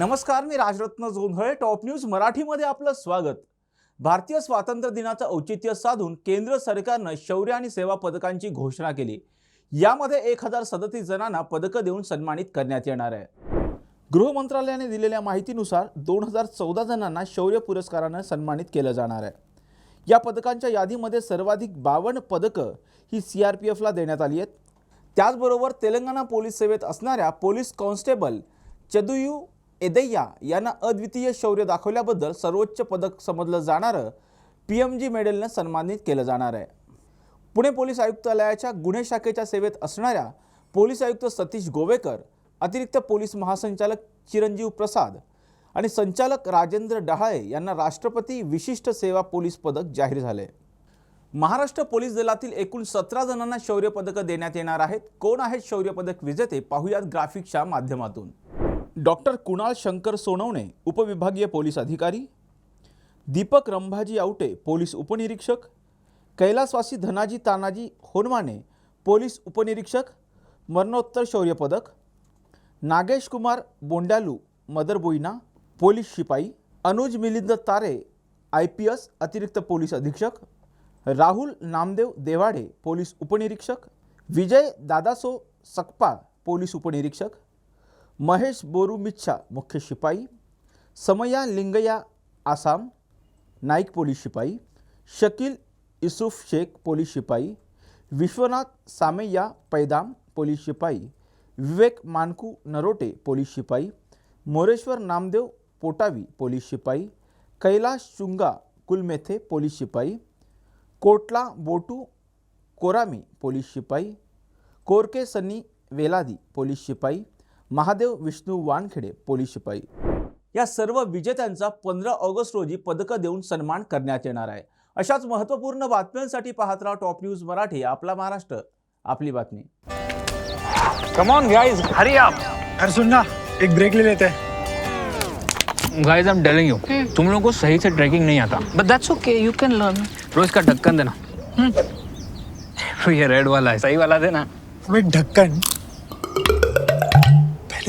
नमस्कार मी Rajratna Jondhale. Top news मराठीमध्ये आपलं स्वागत. भारतीय स्वातंत्र्य दिनाचं औचित्य साधून केंद्र सरकारनं शौर्य आणि सेवा पदकांची घोषणा केली. यामध्ये एक हजार सदतीस जणांना पदकं देऊन सन्मानित करण्यात येणार आहे. गृह मंत्रालयाने दिलेल्या माहितीनुसार दोन हजार चौदा जणांना शौर्य पुरस्कारानं सन्मानित केलं जाणार आहे. या पदकांच्या यादीमध्ये सर्वाधिक बावन्न पदकं ही सी आर पी एफला देण्यात आली आहेत. त्याचबरोबर तेलंगणा पोलीस सेवेत असणाऱ्या पोलीस कॉन्स्टेबल चदुयू एदैया यांना अद्वितीय शौर्य दाखवल्याबद्दल सर्वोच्च पदक समजलं जाणारं पी एम जी मेडलनं सन्मानित केलं जाणार आहे. पुणे पोलीस आयुक्तालयाच्या गुन्हे शाखेच्या सेवेत असणाऱ्या पोलीस आयुक्त सतीश गोवेकर अतिरिक्त पोलीस महासंचालक चिरंजीव प्रसाद आणि संचालक राजेंद्र डहाळे यांना राष्ट्रपती विशिष्ट सेवा पोलीस पदक जाहीर झाले. महाराष्ट्र पोलीस दलातील एकूण सतरा जणांना शौर्य पदकं देण्यात येणार आहेत. कोण आहेत शौर्य पदक विजेते पाहुयात ग्राफिक्सच्या माध्यमातून. डॉक्टर कुणाल शंकर सोनवणे उपविभागीय पोलीस अधिकारी. दीपक रंभाजी आवटे पोलीस उपनिरीक्षक. कैलासवासी धनाजी तानाजी होनवाने पोलीस उपनिरीक्षक. मरणोत्तर शौर्य पदक नागेश कुमार बोंडालू मदर बोईना पोलीस शिपाई. Anuj Milind Tare I P S अतिरिक्त पोलीस अधीक्षक. राहुल नामदेव देवाडे पोलीस उपनिरीक्षक. विजय दादासो सकपाळ पोलीस उपनिरीक्षक. महेश बोरू मिच्छा मुख्य शिपाई समया लिंगया आसाम नाईक पोलीस शिपाई शकील युसुफ शेख पोलीस शिपाई विश्वनाथ सामेया पैदाम पोलीस शिपाई विवेक मानकू नरोटे पोलीस शिपाई मोरेश्वर नामदेव पोटावी पोलीस शिपाई कैलाश चुंगा कुलमेथे पोलीस शिपाई कोटला बोटू कोरामी पोलीस शिपाई कोरके सन्नी वेलादी पोलीस शिपाई महादेव विष्णू वानखेडे पोलीस शिपाई. या सर्व विजेत्यांचा पंधरा ऑगस्ट रोजी पदकं देऊन सन्मान करण्यात येणार आहे. अशाच महत्त्वपूर्ण बातम्यांसाठी पाहत राहा टॉप न्यूज मराठी आपला महाराष्ट्र. आपली बातमी. Come on guys hurry up यार सुन ना एक ब्रेक ले लेते. हैं guys I am telling you तुम लोगों को सही से ट्रैकिंग नहीं आता. But that's okay, you can learn. रोज का ढक्कन देना. ये रेड वाला है सही वाला देना. ढक्कन